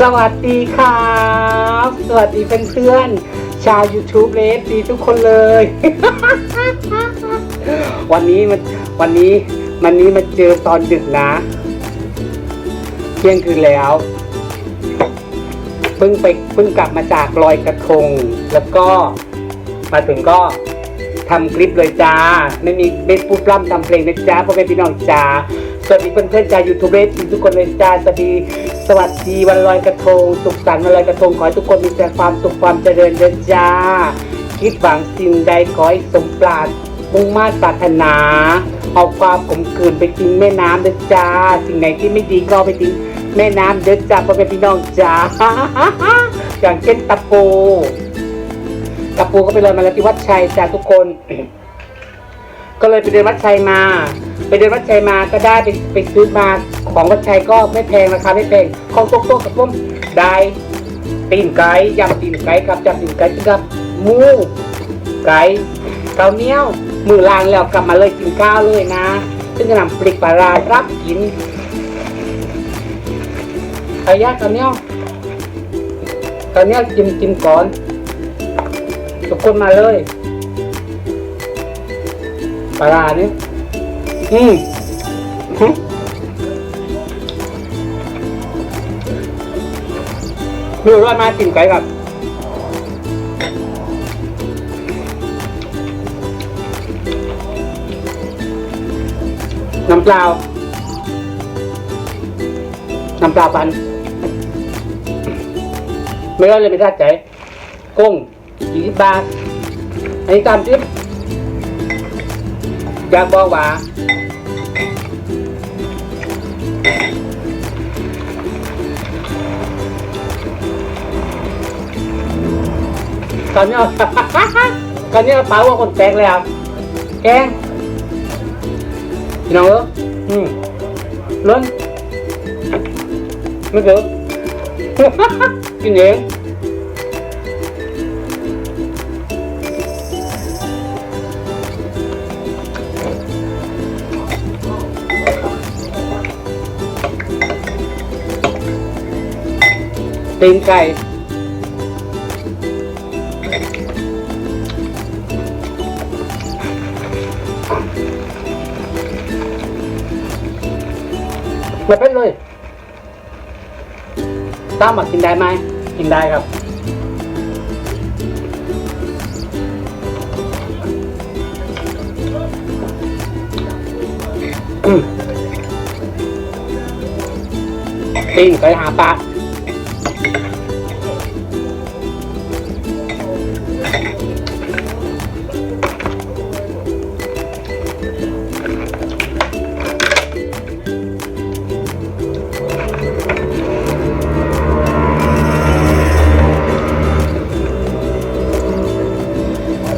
สวัสดีครับ สวัสดีเพื่อนๆชาว YouTube เลสดีทุกคนเลย วันนี้มันวันนี้วันนี้มาเจอตอนดึกนะ เที่ยงคืนแล้วเพิ่งไปเพิ่งกลับมาจากลอยกระทง แล้วก็มาถึงก็ทำคลิปเลยจ้า ไม่มีไม่พูดพร่ำทำเพลงนะจ้าพ่อแม่พี่น้องจ้าสวัสดีเพื่อนๆจ้ายูทูบเบอร์ทุกคนเลยจ้าสวัสดี สวัสดีวันลอยกระทง สุขสันต์วันลอยกระทง ขอให้ทุกคนมีแต่ความสุขความเจริญเดินจ้า คิดหวังสิ่งใดขอให้สมปรารถมุ่งมา่ปรารถนา เอาความขมขื่นไปทิ้งแม่น้ำเด้อจ้า สิ่งไหนที่ไม่ดีก็เอาไปทิ้งแม่น้ำเด้อจ้าพ่อแม่พี่น้องจ้า อย่างเช่นตะปูตะปูก็ไปเลยมาแล้วที่วัดชัยจ้าทุกคน ก็เลยไปเดินวัดชัยมา ไปเดินวัดชัยมาก็ได้ไปไปซื้อมา ของวัดชัยก็ไม่แพงราคาไม่แพงของโต๊ะโต๊ะกับพวกได้ตีนไก่ยำตีนไก่ครับยำตีนไก่กับหมูไก่ข้าวเหนียวมือลางแล้วกลับมาเลยกินข้าวเลยนะ ซึ่งจะนำปลิกปลารารับกินเอายาข้าวเหนียวข้าวเหนียวกินกินก่อนทุกคนมาเลยปลาราเนี่ยอืม คือร้อยมากินไก่กับน้ำเปล่าน้ำเปล่าปัน ไม่ได้เลยไม่ได้ใจกุ้งยี่สิบบาทอันนี้ตามทิปอยากบอกว่า ตอนนี้เอา ตอนนี้เอาเป๋าว่าคนแตกแล้วแกงพี่น้องเอออืมล้นไม่เกิด กินเองตีนไก่ ไม่เป็นเลยตามมากินได้ไหม กินได้ครับอืมตีนไก่หาปลา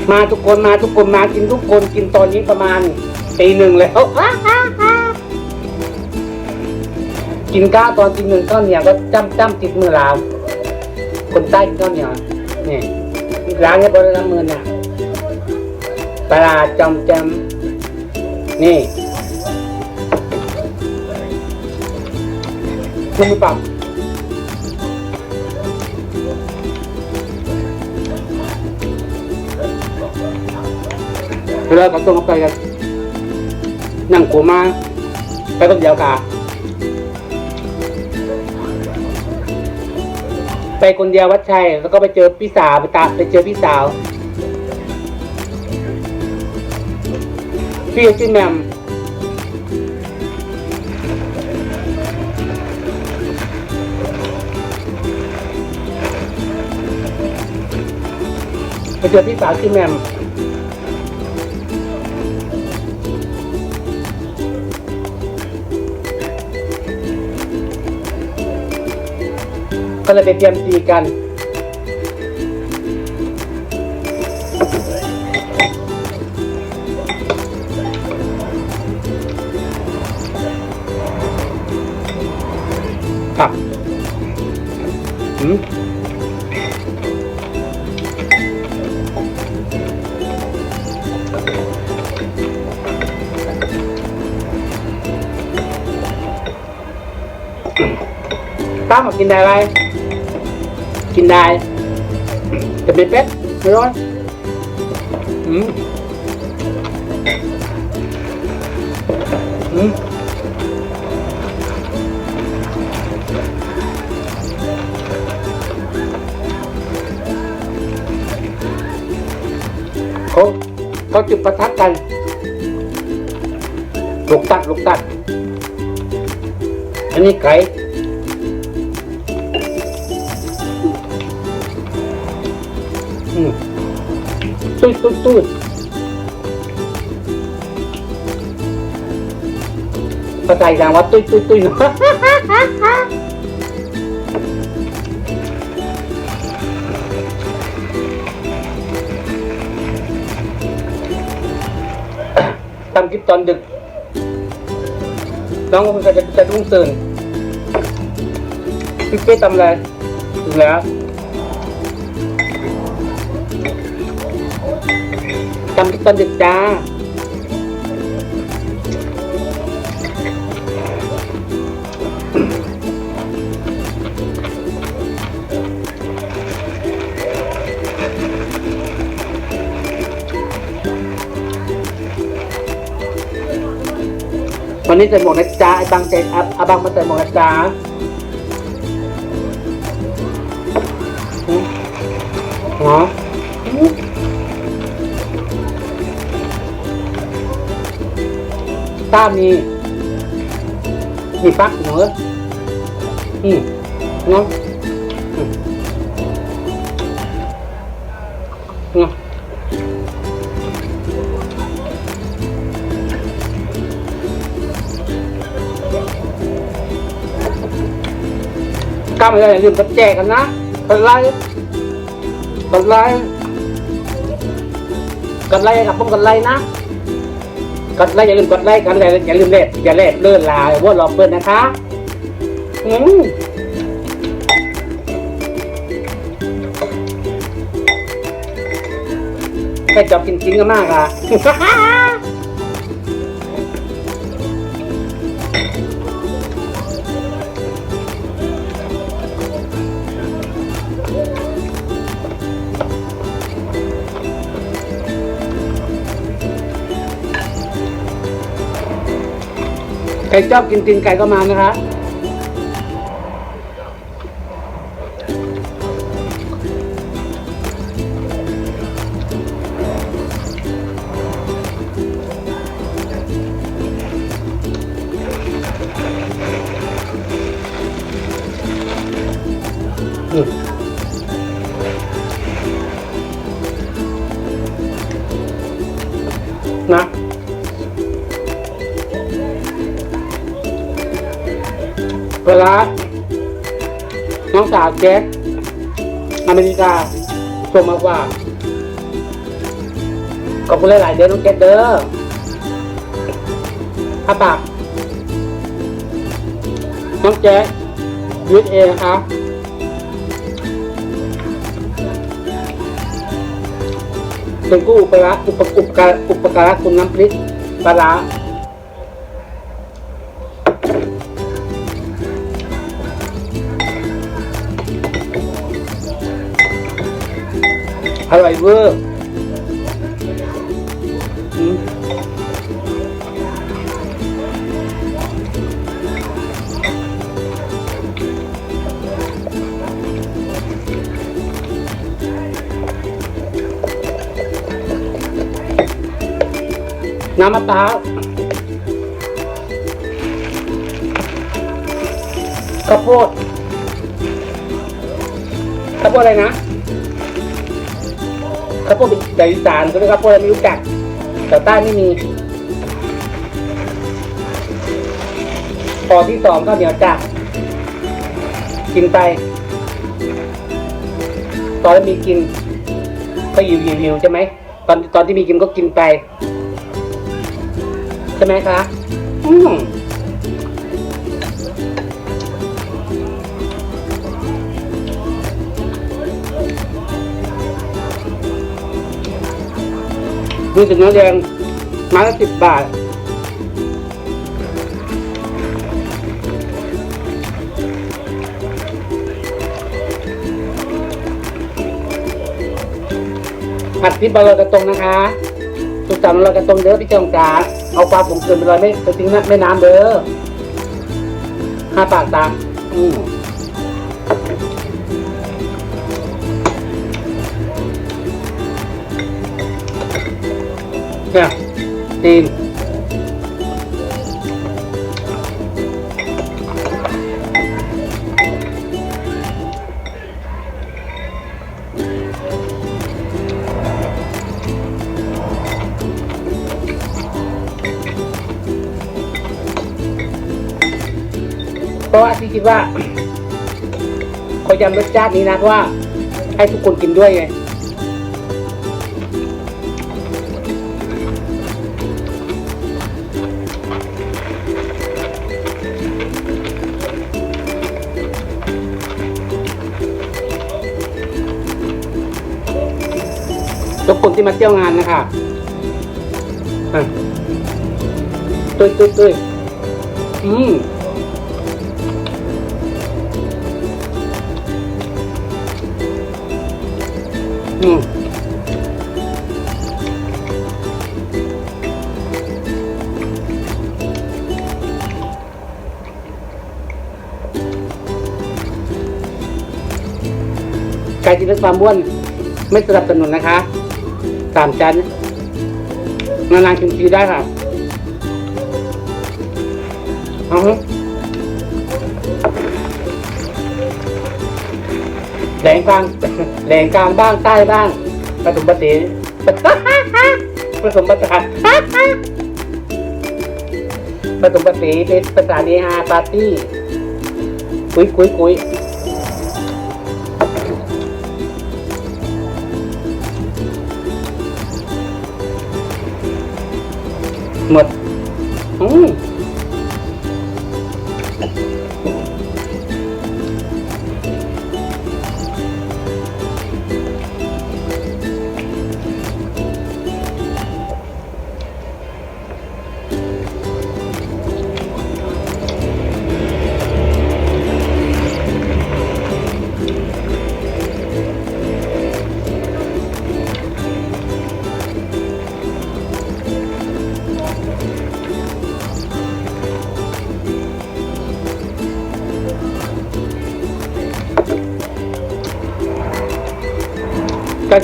มบาบินบาบาบินเด้ออืมอะไรอะไปมาทุกคนมาทุกคนมากินทุกคนกินตอนนี้ประมาณตีหนึ่งแล้วกินข้าวตอนตีหนึ่งข้าวเหนียวก็จ้ำจ้ำติดมือลาวคนใต้กินข้าวเหนียวนี่ร้านนี้บริการมือเนี่ยปลาจำจำนี่คุณมือปรับ เวลาเขาต้องไปกันนั่งกูมาไปคนเดียวกาไปคนเดียววัดชัยแล้วก็ไปเจอพี่สาวไปตาไปเจอพี่สาว พี่ชื่อแหมมไปเจอพี่สาวชื่อแหมม ก็เลยไปเตรียมตีกันครับอืมตั้มกินได้ไหม กินได้จะเป็นเป็ดไม่ร้อนอืมอืมเขาเขาจุดประทัดกันลูกตัดลูกตัด อันนี้ไก่ ตุ้ยตุ้ยตุ้ยภาษาอีสานว่าตุ้ยตุ้ยตุ้ยทำคลิปตอนดึก น้องมันก็จะจะรุ่งตื่นพี่เป้ทำอะไรถึงแล้ว ตอนดึกจ้าวันนี้ใส่หมวกนะจ๊ะไอ้บางใจอาอาบางมาใส่หมวกนะจ๊ะอืมเหรอ ต้ามีมีปักเหรออืมเนาะเนาะกล้าไม่ได้อย่าลืมกดแจกกันนะกดไลค์กดไลค์กดไลค์กับผมกดไลค์นะ กดไลค์อย่าลืมกดไลค์กันเลยอย่าลืมเล่นอย่าเล่นเลื่อนลาว่ารอเปิดนะคะอืมแค่จอบกินจริงกันมากอะ ใครชอบกินตีนไก่ก็มานะคะ วลาน้องสาวแจ็คอเมริกาส่งมาว่าขอบคุณหลาย ๆ เดือน้องแจ็คเด้อถ้าปากน้องแจ็คยูเอนะครับเป็นผู้อุปการะอุปอุปการะอุปการะคุณน้ำพริกปลา อร่อยเวอร์น้ำมะพร้าวข้าวโพดข้าวโพดอะไรนะ ข้าวโพดใหญ่อีสานเขาเรียกข้าวโพดอะไม่รู้จักแต่ใต้ไม่มีพอที่สองข้าวเหนียวจ้ะกินไปตอนมีกิน ก็หิวหิวหิวใช่ไหมตอนตอนที่มีกินก็กินไป ใช่ไหมคะ อืม ดูถึงเนื้อแดงไมาละสิบบาท ผัดพริกบะลอยกระตงนะคะสุดสามลอยกระตงเด้อพี่เจ้าจ๋าเอาปลาผมเกินไปลอยไม่ไปทิ้งนะไม่น้ำเด้อห้าปากตามอืม เนี่ยตีนเพราะว่าที่คิดว่าขอยำรสชาตินี้นะเพราะว่าให้ทุกคนกินด้วยไง คนที่มาเที่ยวงานนะคะอะตุ้ยตุ้ยตุ้ยอืมอืมการกินเรื่องความบ้วนไม่สนับสนุนนะคะ สามชั้นนานๆกินทีได้ค่ะ เอาฮะแหลงกลางแหลงกลางบ้างใต้บ้างผสมปฏิผสมปฏิผสมปฏิเป็นภาษาเนฮาปาร์ตี้ คุยคุยคุย อื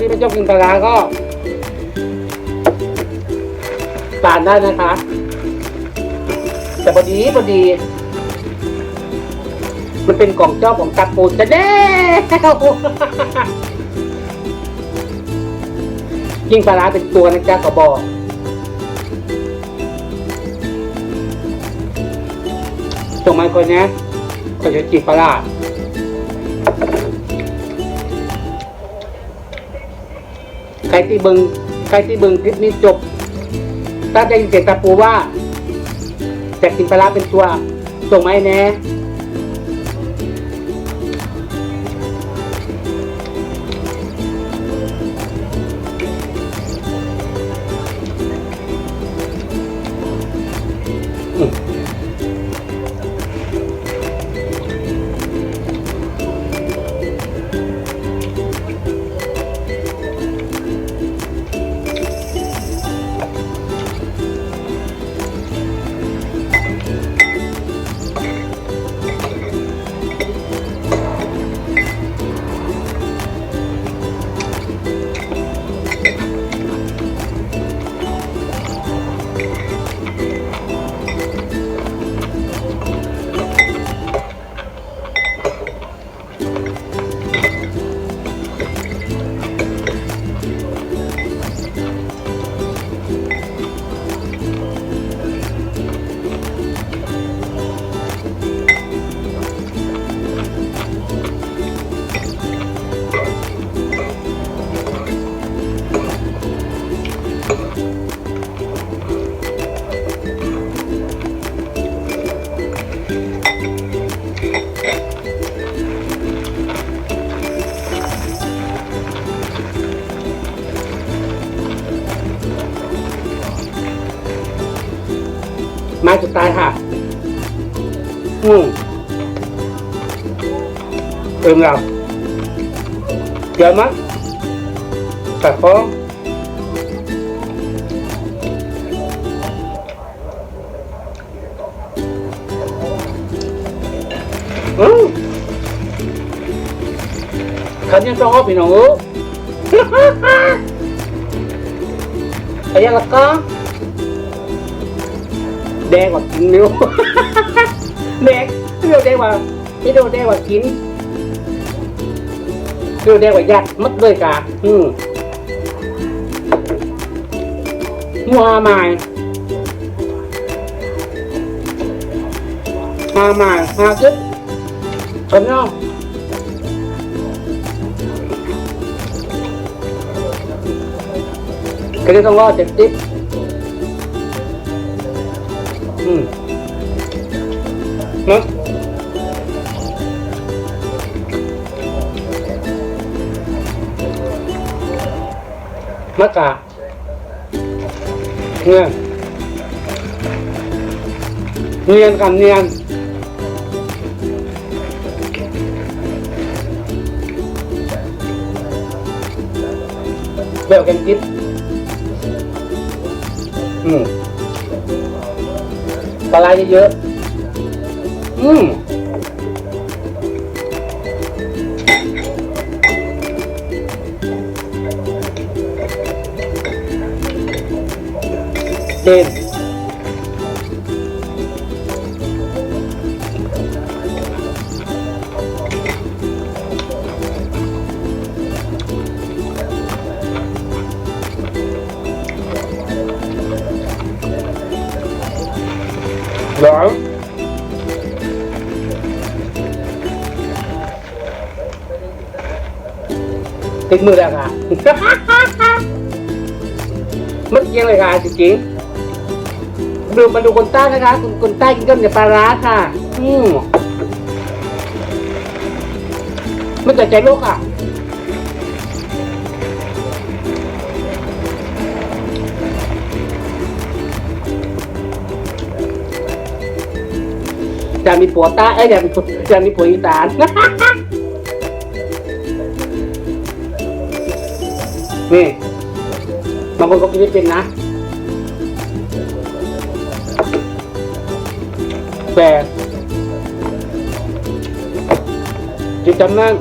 ที่ไม่ชอบกินปลาร้าก็ทานได้นะคะ แต่พอดีพอดี มันเป็นของชอบของตาปูจะเด้ยิ่งปลาร้าเป็นตัวนะจ๊ะขอบอกส่งมาคนนะขอจะจีบปลาร้า รที่เบิงใครที่เบิงคลิปนี้จบ ถ้าได้ยินเสียงตะปูว่าแจกกินปลาร้าเป็นตัวส่งมาให้แน่ เติมเราเดี๋ยวมั้งตัดฟองอืมขันยังต้องเอาพี่น้องเออไอ้ยังละก็แดงกว่ากินนิ้วแดงเรียวแดงกว่าที่เรียวแดงกว่ากิน เรียวแดงกว่ายัดมัดเลยกะอืมมัวหมายมาหมายมาซึคนน้องก็เลยต้องรอเจ็ดสิบอืมเนาะ มะกะเนี่ยเนียนกันเนียนเบลกันจิตอืมปลาไหลเยอะ อืม เด่นร้อนติดมือแล้ ดูมาดูคนใต้นะคะคนคนใต้กินกับเนี่ยปลาร้าค่ะ อืมมันจะใจโลกอะจะมีผัวใต้เอ้ยจะมีผัวจะมีผัวอีสานนี่บางคนก็กินไม่เป็นนะ แต่จิตจำนั่ง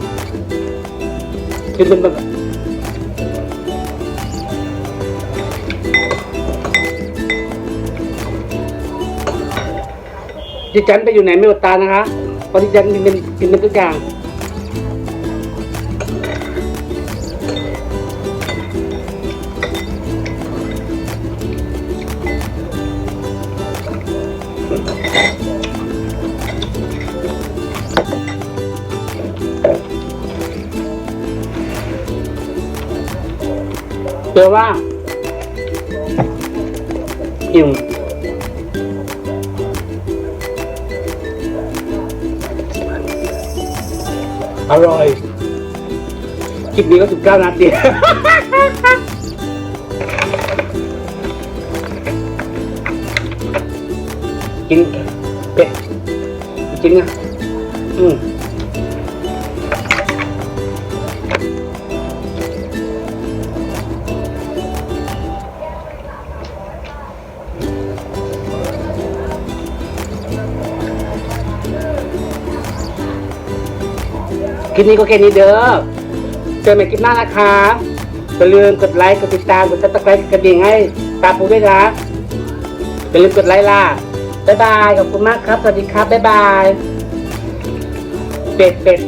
กินเป็นแบบดิฉันไปอยู่ไหนไม่อดตานะคะเพราะดิฉันกินเป็นกินเป็นทุกอย่าง เจอว่าอิ่มอร่อยคลิปนี้ก็สิบเก้านาทีกินเป็ดจริงอะอืม คลิปนี้ก็แค่นี้เด้อ เจอใหม่คลิปหน้านะคะอย่าลืมกดไลค์กดติดตามกดซับสไครต์กดกระดิ่งให้ตาปูด้วยนะอย่าลืมกดไลค์ล่ะบ๊ายบายขอบคุณมากครับสวัสดีครับบ๊ายบายเป็ดเป็ด